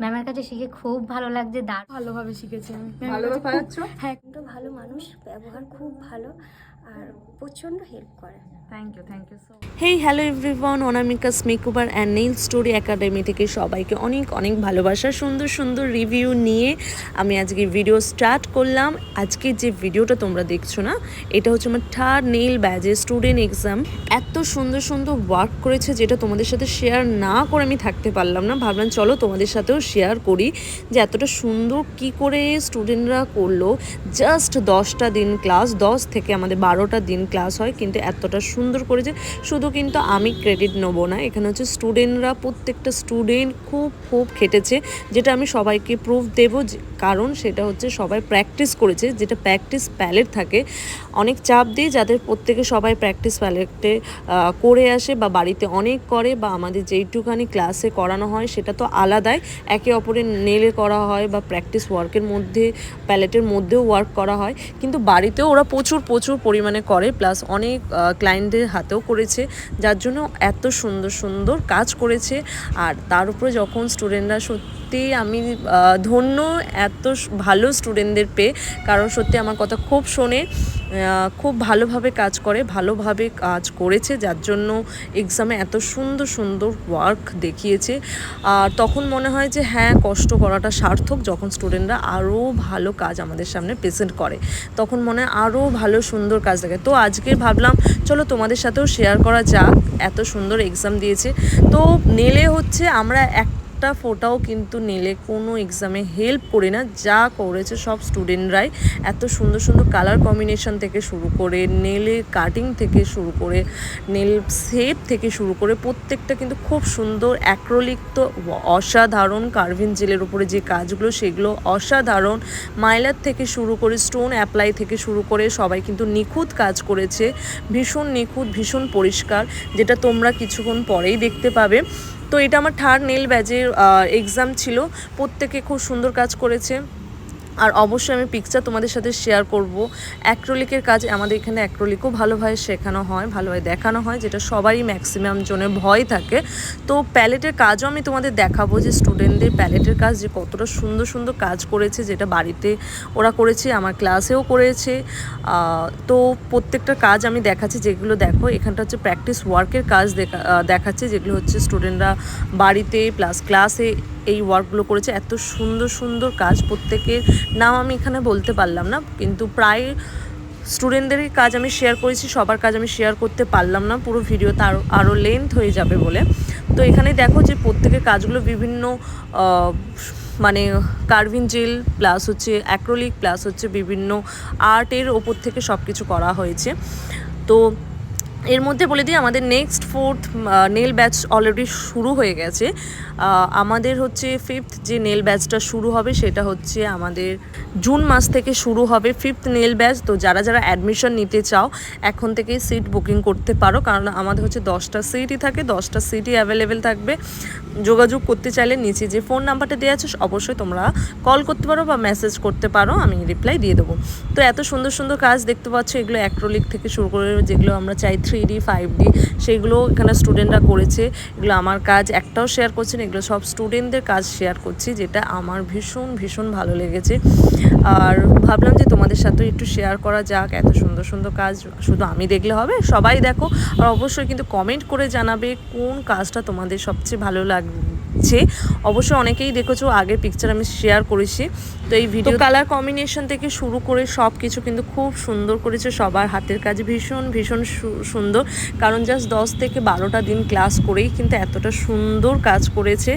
ম্যামের কাছে শিখে খুব ভালো লাগছে দাঁড় ভালোভাবে শিখেছে। আমি ভালোভাবে হ্যাঁ একটু ভালো মানুষ ব্যবহার খুব ভালো। আর প্রচণ্ড হেল্প করে। Thank you thank you so hey hello everyone Anamika's makeover and nail story academy থেকে সবাইকে অনেক অনেক ভালোবাসা। সুন্দর সুন্দর রিভিউ নিয়ে আমি আজকে ভিডিও স্টার্ট করলাম। আজকে যে ভিডিওটা তোমরা দেখছ না এটা হচ্ছে আমার থার্ড নেইল ব্যাজে স্টুডেন্ট এক্সাম এত সুন্দর সুন্দর ওয়ার্ক করেছে যেটা তোমাদের সাথে শেয়ার না করে আমি থাকতে পারলাম না। ভাবলাম চলো তোমাদের সাথেও শেয়ার করি যে এতটা সুন্দর কি করে স্টুডেন্টরা করল। জাস্ট দশটা দিন ক্লাস দশ থেকে আমাদের বারোটা দিন ক্লাস হয়, কিন্তু এতটা সুন্দর করেছে শুধু কিন্তু আমি ক্রেডিট নেব না। এখানে হচ্ছে স্টুডেন্টরা প্রত্যেকটা স্টুডেন্ট খুব খুব খেটেছে, যেটা আমি সবাইকে প্রুফ দেবো কারণ সেটা হচ্ছে সবাই প্র্যাকটিস করেছে, যেটা প্র্যাকটিস প্যালেট থাকে। অনেক চাপ দিয়ে যাদের প্রত্যেকে সবাই প্র্যাকটিস প্যালেটে করে আসে বা বাড়িতে অনেক করে বা আমাদের যেইটুখানি ক্লাসে করানো হয়, সেটা তো আলাদাই। একে অপরের নেলে করা হয় বা প্র্যাকটিস ওয়ার্কের মধ্যে প্যালেটের মধ্যেও ওয়ার্ক করা হয়। কিন্তু বাড়িতেও ওরা প্রচুর প্রচুর পরিমাণে করে প্লাস অনেক ক্লায়েন্টদের হাতেও করেছে, যার জন্য এত সুন্দর সুন্দর কাজ করেছে। আর তার উপরে যখন স্টুডেন্টরা সত্যি আমি ধন্য, এত ভালো স্টুডেন্টদের পেয়ে, কারণ সত্যি আমার কথা খুব শোনে। খুব ভালোভাবে কাজ করে, ভালোভাবে কাজ করেছে, যার জন্য এক্সামে এত সুন্দর সুন্দর ওয়ার্ক দেখিয়েছে। আর তখন মনে হয় যে হ্যাঁ কষ্ট করাটা সার্থক যখন স্টুডেন্টরা আরও ভালো কাজ আমাদের সামনে প্রেজেন্ট করে। তখন মনে হয় আরও ভালো, সুন্দর কাজ দেখে। তো আজকে ভাবলাম, চলো তোমাদের সাথেও শেয়ার করা যাক, এত সুন্দর এক্সাম দিয়েছে। তো নেলে হচ্ছে আমরা এক একটা ফোটাও কিন্তু নিলে কোনো এক্সামে হেল্প করে না। যা করেছে সব স্টুডেন্টরাই এত সুন্দর সুন্দর কালার কম্বিনেশন থেকে শুরু করে নেলের কাটিং থেকে শুরু করে নেল শেপ থেকে শুরু করে প্রত্যেকটা কিন্তু খুব সুন্দর অ্যাক্রোলিক তো অসাধারণ। কার্ভিন জেলের উপরে যে কাজগুলো, সেগুলো অসাধারণ। মাইলার থেকে শুরু করে স্টোন অ্যাপ্লাই থেকে শুরু করে সবাই কিন্তু নিখুঁত কাজ করেছে। ভীষণ নিখুঁত, ভীষণ পরিষ্কার, যেটা তোমরা কিছুক্ষণ পরেই দেখতে পাবে। তো এটা আমার থার্ড নেল ব্যাজের এক্সাম ছিল। প্রত্যেকে খুব সুন্দর কাজ করেছে। আর অবশ্যই আমি পিকচার তোমাদের সাথে শেয়ার করব। অ্যাক্রোলিকের কাজ আমাদের এখানে অ্যাক্রোলিকও ভালোভাবে শেখানো হয়, ভালোভাবে দেখানো হয়, যেটা সবারই ম্যাক্সিমাম জনের ভয় থাকে। তো প্যালেটের কাজও আমি তোমাদের দেখাবো যে স্টুডেন্টদের প্যালেটের কাজ, যে কতটা সুন্দর সুন্দর কাজ করেছে, যেটা বাড়িতে ওরা করেছে, আমার ক্লাসেও করেছে। তো প্রত্যেকটা কাজ আমি দেখাচ্ছি, যেগুলো দেখো, এখানটা হচ্ছে প্র্যাকটিস ওয়ার্কের কাজ দেখা দেখাচ্ছে, যেগুলো হচ্ছে স্টুডেন্টরা বাড়িতে প্লাস ক্লাসে এই ওয়ার্কগুলো করেছে। এত সুন্দর সুন্দর কাজ। প্রত্যেকের নাম আমি এখানে বলতে পারলাম না। কিন্তু প্রায় স্টুডেন্টদের কাজ আমি শেয়ার করেছি। সবার কাজ আমি শেয়ার করতে পারলাম না। পুরো ভিডিও তার আরও লেন্থ হয়ে যাবে বলে। তো এখানে দেখো যে প্রত্যেকের কাজগুলো বিভিন্ন মানে কার্ভিন জেল প্লাস হচ্ছে অ্যাক্রোলিক প্লাস হচ্ছে বিভিন্ন আর্টের ওপর থেকে সব কিছু করা হয়েছে। তো এর মধ্যে বলে দিই, আমাদের next fourth nail batch already শুরু হয়ে গেছে। আমাদের হচ্ছে ফিফথ যে নেল ব্যাচটা শুরু হবে সেটা হচ্ছে আমাদের জুন মাস থেকে শুরু হবে ফিফথ নেল ব্যাচ। তো যারা যারা অ্যাডমিশন নিতে চাও, এখন থেকেই সিট বুকিং করতে পারো। কারণ আমাদের হচ্ছে দশটা সিটই থাকে, দশটা সিটই অ্যাভেলেবেল থাকবে। যোগাযোগ করতে চাইলে নিচে যে ফোন নাম্বারটা দেওয়া আছে, অবশ্যই তোমরা কল করতে পারো বা মেসেজ করতে পারো, আমি রিপ্লাই দিয়ে দেবো। তো এত সুন্দর সুন্দর কাজ দেখতে পাচ্ছ, এগুলো অ্যাক্রোলিক থেকে শুরু করে যেগুলো আমরা চাই থ্রি ডি ফাইভ ডি সেইগুলো এখানে স্টুডেন্টরা করেছে। এগুলো আমার কাজ, একটাও শেয়ার করছি না, এগুলো সব স্টুডেন্টদের কাজ শেয়ার করছি, যেটা আমার ভীষণ ভীষণ ভালো লেগেছে। আর ভাবলাম যে তোমাদের সাথে একটু শেয়ার করা যাক, এত সুন্দর সুন্দর কাজ শুধু আমি দেখলে হবে, সবাই দেখো। আর অবশ্যই কিন্তু কমেন্ট করে জানাবে কোন কাজটা তোমাদের সবচেয়ে ভালো লাগছে অবশ্যই অনেকেই দেখেছ আগের পিকচার আমি শেয়ার করেছি। তো এই ভিডিও কালার কম্বিনেশন থেকে শুরু করে সব কিছু কিন্তু খুব সুন্দর করেছে। সবার হাতের কাজ ভীষণ ভীষণ সুন্দর। কারণ জাস্ট দশ থেকে বারোটা দিন ক্লাস করেই কিন্তু এতটা সুন্দর কাজ করেছে।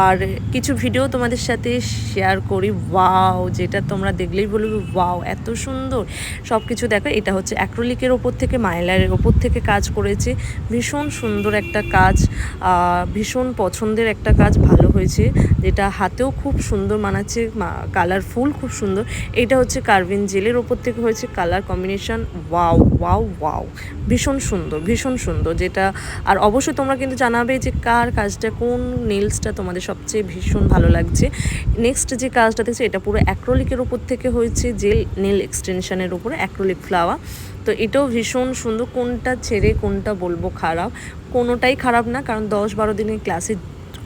আর কিছু ভিডিও তোমাদের সাথে শেয়ার করি। ওয়াও যেটা তোমরা দেখলেই বলবে ওয়াও এত সুন্দর! সব কিছু দেখো। এটা হচ্ছে অ্যাক্রোলিকের ওপর থেকে মাইলারের ওপর থেকে কাজ করেছে। ভীষণ সুন্দর একটা কাজ। ভীষণ পছন্দের একটা কাজ ভালো হয়েছে, যেটা হাতেও খুব সুন্দর মানাচ্ছে কালারফুল খুব সুন্দর। এটা হচ্ছে কার্ভিন জেলের ওপর থেকে হয়েছে colour combination. Wow wow wow. ভীষণ সুন্দর ভীষণ সুন্দর যেটা। আর অবশ্যই তোমরা কিন্তু জানাবে যে কার কাজটা, কোন নেলসটা তোমাদের সবচেয়ে ভীষণ ভালো লাগছে। নেক্সট যে কাজটা দেখছে, এটা পুরো অ্যাক্রোলিকের ওপর থেকে হয়েছে জেল নেল এক্সটেনশনের উপরে অ্যাক্রোলিক ফ্লাওয়ার। তো এটাও ভীষণ সুন্দর, কোনটা ছেড়ে কোনটা বলব খারাপ। কোনোটাই খারাপ না, কারণ দশ বারো দিনের ক্লাসে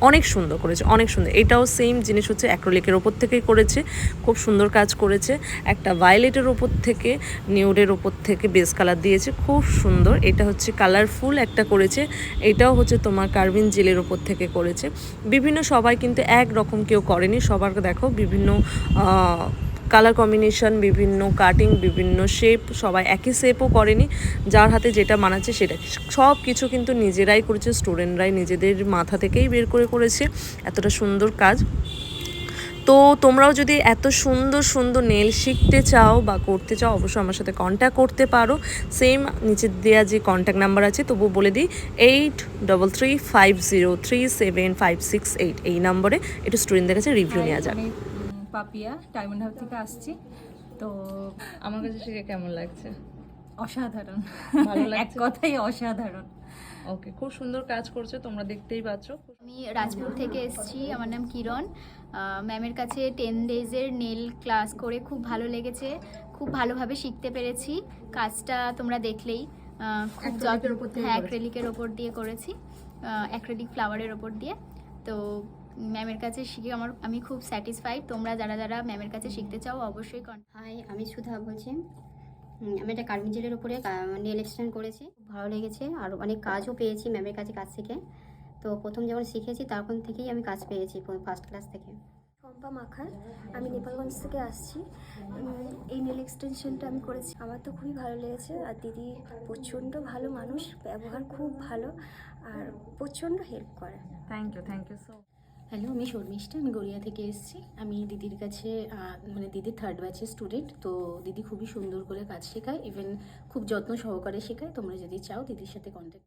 অনেক সুন্দর করেছে, অনেক সুন্দর। এটাও সেম জিনিস হচ্ছে অ্যাক্রোলিকের ওপর থেকেই করেছে, খুব সুন্দর কাজ করেছে। একটা ভায়োলেটের ওপর থেকে নিউডের ওপর থেকে বেস কালার দিয়েছে, খুব সুন্দর। এটা হচ্ছে কালারফুল একটা করেছে। এটাও হচ্ছে তোমার কার্বিন জেলের ওপর থেকে করেছে। বিভিন্ন সবাই কিন্তু এক রকম কেউ করেনি। সবার দেখো বিভিন্ন কালার কম্বিনেশন বিভিন্ন কাটিং বিভিন্ন শেপ সবাই একই শেপও করেনি। যার হাতে যেটা মানাচ্ছে সেটা সব কিছু কিন্তু নিজেরাই করেছে স্টুডেন্টরাই নিজেদের মাথা থেকেই বের করে করেছে। এতটা সুন্দর কাজ। তো তোমরাও যদি এত সুন্দর সুন্দর নেল শিখতে চাও বা করতে চাও অবশ্যই আমার সাথে কন্ট্যাক্ট করতে পারো। সেম নিচে দেওয়া যে কন্ট্যাক্ট নাম্বার আছে তবু বলে দিই eight double three five zero three seven five six eight এই নম্বরে একটু স্টুডেন্টদের কাছে রিভিউ নেওয়া উম, পাপিয়া ডায়মন্ড হাউস থেকে আসছি। তো আমার কাছে শিখে কেমন লাগছে? অসাধারণ। ভালো এক লাগছে? কথাই অসাধারণ। ওকে খুব সুন্দর কাজ করছে তোমরা দেখতেই পাচ্ছ। আমি রাজপুর থেকে এসেছি আমার নাম কিরণ। ম্যামের কাছে টেন ডেজের নেল ক্লাস করে খুব ভালো লেগেছে খুব ভালোভাবে শিখতে পেরেছি। কাজটা তোমরা দেখলেই খুব হ্যাঁ অ্যাক্রেলিকের ওপর দিয়ে করেছি অ্যাক্রেলিক ফ্লাওয়ারের ওপর দিয়ে। তো ম্যামের কাছে শিখে আমার আমি খুব স্যাটিসফাইড তোমরা যারা যারা ম্যামের কাছে শিখতে চাও অবশ্যই কন হাই আমি সুধা বলছি। আমি একটা কার্বন জেলের উপরে নেল এক্সটেন্ড করেছি। ভালো লেগেছে। আর অনেক কাজও পেয়েছি ম্যামের কাছে কাজ শিখে। তো প্রথম যখন শিখেছি তখন থেকেই আমি কাজ পেয়েছি ফার্স্ট ক্লাস থেকে। পম্পা মাখার আমি নেপালগঞ্জ থেকে আসছি। এই নেল এক্সটেনশনটা আমি করেছি। আমার তো খুবই ভালো লেগেছে। আর দিদি প্রচণ্ড ভালো মানুষ ব্যবহার খুব ভালো আর প্রচণ্ড হেল্প করে। Thank you thank you so hello আমি শর্মিষ্ঠা আমি গড়িয়া থেকে এসেছি। আমি দিদির কাছে মানে দিদির থার্ড ব্যাচের স্টুডেন্ট তো দিদি খুবই সুন্দর করে কাজ শেখায় ইভেন খুব যত্ন সহকারে শেখায়। তোমরা যদি চাও দিদির সাথে কন্ট্যাক্ট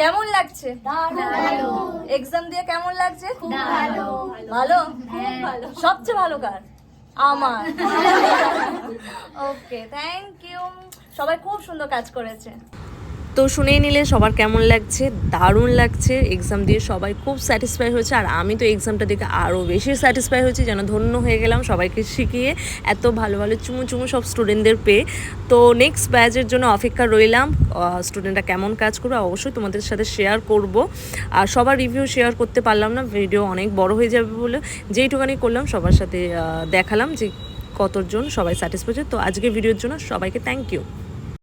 কেমন লাগছে? এক্সাম দিয়ে কেমন লাগছে? ভালো। খুব ভালো? সবচেয়ে ভালো কার? আমার। ওকে থ্যাংক ইউ সবাই খুব সুন্দর কাজ করেছে। তো শুনেই নিলে সবার কেমন লাগছে? দারুণ লাগছে। এক্সাম দিয়ে সবাই খুব স্যাটিসফাই হয়েছে। আর আমি তো এক্সামটা দেখে আরও বেশি স্যাটিসফাই হয়েছি, যেন ধন্য হয়ে গেলাম সবাইকে শিখিয়ে এত ভালো ভালো চুমু চুমু সব স্টুডেন্টদের পেয়ে। তো নেক্সট ব্যাচের জন্য অপেক্ষা রইলাম। স্টুডেন্টরা কেমন কাজ করবে অবশ্যই তোমাদের সাথে শেয়ার করব। আর সবার রিভিউ শেয়ার করতে পারলাম না ভিডিও অনেক বড় হয়ে যাবে বলে। যেইটুকানি করলাম, সবার সাথে দেখালাম যে কতজন সবাই স্যাটিসফাই তো আজকে ভিডিওর জন্য সবাইকে থ্যাংক ইউ